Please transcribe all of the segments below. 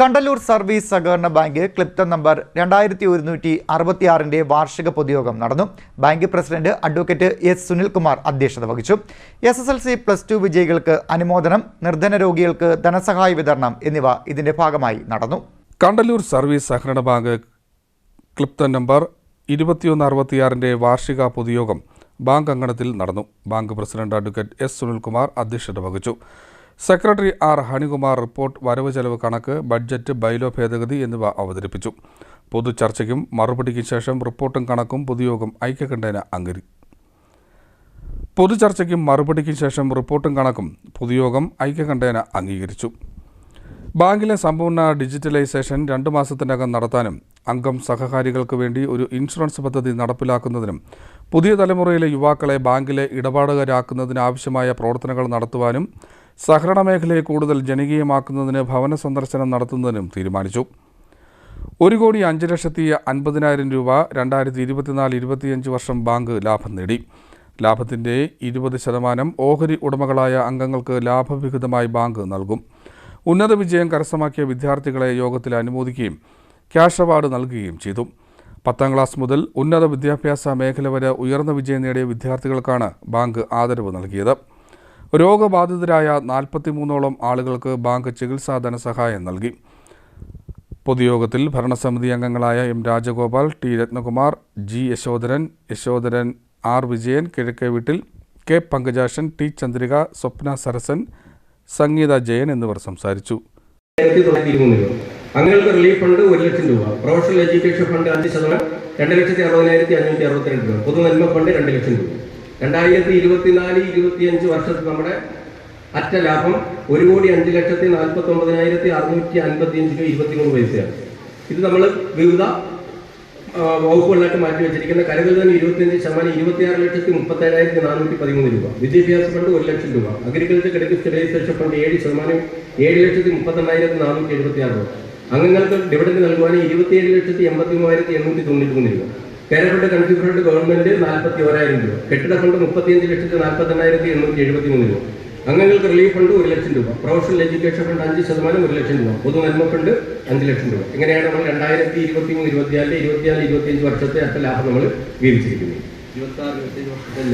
Kandalloor service സഹകരണ bank ക്ലിപ്ത number രണ്ടായിരത്തി ഒരുന്നൂറ്റി അറുപത്തിയാറിന്റെ വാർഷിക പൊതുയോഗം നടന്നു. Bank president advocate S Sunilkumar അധ്യക്ഷത വഹിച്ചു. S S L C plus two വിജയികൾക്ക് അനുമോദനം നിർധന രോഗികൾക്ക് ധനസഹായ വിതരണം എന്നിവ ഇതിന്റെ ഭാഗമായി നടന്നു. കണ്ടല്ലൂർ സർവീസ് സഹകരണ ബാങ്ക് ക്ലിപ്ത നമ്പർ ഇരുപത്തിയൊന്ന് അറുപത്തിയാറിന്റെ വാർഷിക പൊതുയോഗം ബാങ്ക് അങ്കണത്തിൽ നടന്നു. Bank president advocate S Sunilkumar അധ്യക്ഷത വഹിച്ചു. സെക്രട്ടറി ആർ ഹണികുമാർ റിപ്പോർട്ട് വരവ് ചെലവ് കണക്ക് ബഡ്ജറ്റ് ബൈലോ ഭേദഗതി എന്നിവ അവതരിപ്പിച്ചു. പൊതുചർച്ചയ്ക്കും മറുപടിക്കും ശേഷം റിപ്പോർട്ടും കണക്കും പൊതുയോഗം ഐക്യകണ്ഠേന അംഗീകരി പൊതുചർച്ചയ്ക്കും മറുപടിക്കും ശേഷം റിപ്പോർട്ടും കണക്കും പൊതുയോഗം ഐക്യകണ്ഠേന അംഗീകരിച്ചു. ബാങ്കിലെ സമ്പൂർണ ഡിജിറ്റലൈസേഷൻ രണ്ട് മാസത്തിനകം നടത്താനും അംഗം സഹകാരികൾക്ക് വേണ്ടി ഒരു ഇൻഷുറൻസ് പദ്ധതി നടപ്പിലാക്കുന്നതിനും പുതിയ തലമുറയിലെ യുവാക്കളെ ബാങ്കിലെ ഇടപാടുകാരാക്കുന്നതിനാവശ്യമായ പ്രവർത്തനങ്ങൾ നടത്തുവാനും സഹകരണ മേഖലയെ കൂടുതൽ ജനകീയമാക്കുന്നതിന് ഭവന സന്ദർശനം നടത്തുന്നതിനും തീരുമാനിച്ചു. ഒരു കോടി അഞ്ച് ലക്ഷത്തി അൻപതിനായിരം രൂപ രണ്ടായിരത്തി ഇരുപത്തിനാല് ഇരുപത്തിയഞ്ച് വർഷം ബാങ്ക് ലാഭം നേടി. ലാഭത്തിന്റെ ഇരുപത് ശതമാനം ഓഹരി ഉടമകളായ അംഗങ്ങൾക്ക് ലാഭവിഹിതമായി ബാങ്ക് നൽകും. ഉന്നത വിജയം കരസ്ഥമാക്കിയ വിദ്യാർത്ഥികളെ യോഗത്തിൽ അനുമോദിക്കുകയും ക്യാഷ് അവാർഡ് നൽകുകയും ചെയ്തു. പത്താം ക്ലാസ് മുതൽ ഉന്നത വിദ്യാഭ്യാസ മേഖല വരെ ഉയർന്ന വിജയം നേടിയ വിദ്യാർത്ഥികൾക്കാണ് ബാങ്ക് ആദരവ് നൽകിയത്. രോഗബാധിതരായ നാൽപ്പത്തിമൂന്നോളം ആളുകൾക്ക് ബാങ്ക് ചികിത്സാ ധനസഹായം നൽകി. പൊതുയോഗത്തിൽ ഭരണസമിതി അംഗങ്ങളായ M Rajagopal T Ratnakumar G Yashodharan Yashodharan R Vijayan കിഴക്കേ വീട്ടിൽ കെ പങ്കജാഷൻ ടി ചന്ദ്രിക സ്വപ്ന സരസൻ സംഗീത ജയൻ എന്നിവർ സംസാരിച്ചു. അങ്ങനെയുള്ള റിലീഫ് ഫണ്ട് ഒരു ലക്ഷം രൂപ. പ്രൊഫഷണൽ എഡ്യൂക്കേഷൻ ഫണ്ട് അഞ്ച് ശതമാനം രണ്ട് ലക്ഷത്തി അറുപതിനായിരത്തി അഞ്ഞൂറ്റി അറുപത്തിരണ്ട് രൂപ. പൊതുനന്മ ഫണ്ട് രണ്ട് ലക്ഷം രൂപ. രണ്ടായിരത്തി ഇരുപത്തിനാല് ഇരുപത്തിയഞ്ച് വർഷത്തിൽ നമ്മുടെ അറ്റ ലാഭം ഒരു കോടി അഞ്ച് ലക്ഷത്തി നാൽപ്പത്തി ഒമ്പതിനായിരത്തി അറുന്നൂറ്റി അൻപത്തി അഞ്ച് രൂപ ഇരുപത്തിമൂന്ന് പൈസയാണ്. ഇത് നമ്മൾ വിവിധ വകുപ്പുകളിലായിട്ട് മാറ്റി വെച്ചിരിക്കുന്ന കരുതൽ തന്നെ ഇരുപത്തിയഞ്ച് ശതമാനം ഇരുപത്തിയാറ് ലക്ഷത്തി മുപ്പത്തേഴായിരത്തി നാനൂറ്റി പതിമൂന്ന് രൂപ. വിദ്യാഭ്യാസ ഫണ്ട് ഒരു ലക്ഷം രൂപ. അഗ്രികൾച്ചർ ക്രെഡിറ്റ് സ്റ്റെബിലൈസേഷൻ ഫണ്ട് ഏഴ് ശതമാനം ഏഴ് ലക്ഷത്തി മുപ്പത്തെണ്ണായിരത്തി നാനൂറ്റി എഴുപത്തി ആറ് രൂപ. അംഗങ്ങൾക്ക് ഡിവിഡൻഡ് നൽകുവാൻ ഇരുപത്തിയേഴ് ലക്ഷത്തി എൺപത്തി മൂവായിരത്തി എണ്ണൂറ്റി തൊണ്ണൂറ്റി മൂന്ന് രൂപ. കേരള കൺസ്യൂമറുടെ ഗവൺമെന്റ് നാൽപ്പത്തി ഓരായിരം രൂപ. കെട്ടിട ഫണ്ട് മുപ്പത്തിയഞ്ച് ലക്ഷത്തി നാൽപ്പത്തി എണ്ണായിരത്തി എണ്ണൂറ്റി എഴുപത്തി മൂന്ന് രൂപ. അംഗങ്ങൾക്ക് റിലീഫ് ഫണ്ട് ഒരു ലക്ഷം രൂപ. പ്രൊഫഷണൽ എഡ്യൂക്കേഷൻ ഫണ്ട് അഞ്ച് ശതമാനം ഒരു ലക്ഷം രൂപ. പൊതു നന്മ ഫണ്ട് അഞ്ച് ലക്ഷം രൂപ. ഇങ്ങനെയാണ് നമ്മൾ രണ്ടായിരത്തി ഇരുപത്തി മൂന്ന് ഇരുപത്തിനാല് ഇരുപത്തിനാല് ഇരുപത്തിയഞ്ച് വർഷത്തെ അറ്റ ലാഭം നമ്മൾ വീതിച്ചിരിക്കുന്നത്?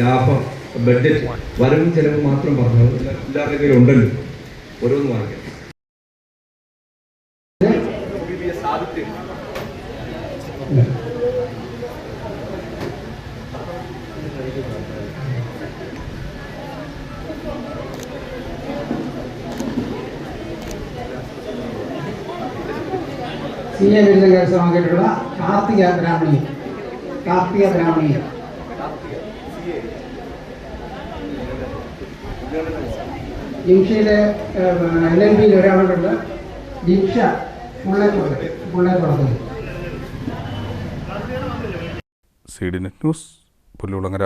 ലാഭം ബഡ്ജറ്റ് വരവും ചെലവും മാത്രം പറഞ്ഞു എല്ലാവരുടെ കയ്യിൽ ഉണ്ടല്ലോ. ഓരോന്ന് വാങ്ങിക്കാം. എ ബിരുദം കരസ്ഥമാക്കിയിട്ടുള്ള കാർത്തിക ബ്രാഹ്മണി. കാർത്തിക ബ്രാഹ്മണി. ജിംഷയിലെ എൽ എൽ ബിയിൽ ഒരാളുണ്ട്. ജിംഷ പുള്ളേക്കുള്ളത് പുള്ളേക്കുള്ളത് C D net news. Pullulangara